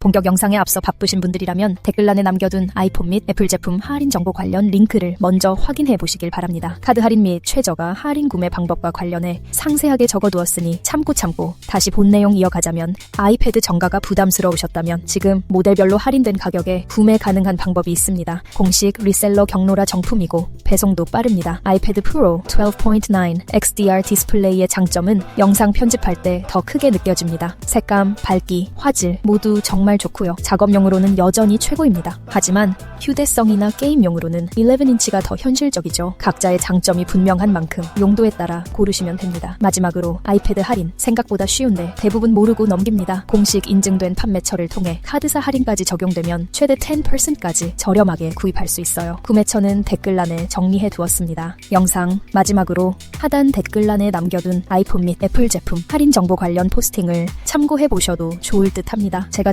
본격 영상에 앞서 바쁘신 분들이라면 댓글란에 남겨둔 아이폰 및 애플 제품 할인 정보 관련 링크를 먼저 확인해 보시길 바랍니다. 카드 할인 및 최저가 할인 구매 방법과 관련해 상세하게 적어두었으니 참고 참고 다시 본 내용 이어가자면 아이패드 정가가 부담스러우셨다면 지금 모델별로 할인된 가격에 구매 가능한 방법이 있습니다. 공식 리셀러 경로라 정품이고 배송도 빠릅니다. 아이패드 프로 12.9 XDR 디스플레이의 장점은 영상 편집할 때 더 크게 느껴집니다. 색감, 밝기, 화질 모두 정말 좋고요. 작업용으로는 여전히 최고입니다. 하지만 휴대성이나 게임용으로는 11인치가 더 현실적이죠. 각자의 장점이 분명한 만큼 용도에 따라 고르시면 됩니다. 마지막으로 아이패드 할인 생각보다 쉬운데 대부분 모르고 넘깁니다. 공식 인증된 판매처를 통해 카드사 할인까지 적용되면 최대 10%까지 저렴하게 구입할 수 있어요. 구매처는 댓글란에 정리해 두었습니다. 영상 마지막으로 하단 댓글란에 남겨둔 아이폰 및 애플 제품 할인 정보 관련 포스팅을 참고해 보셔도 좋을 듯 합니다. 제가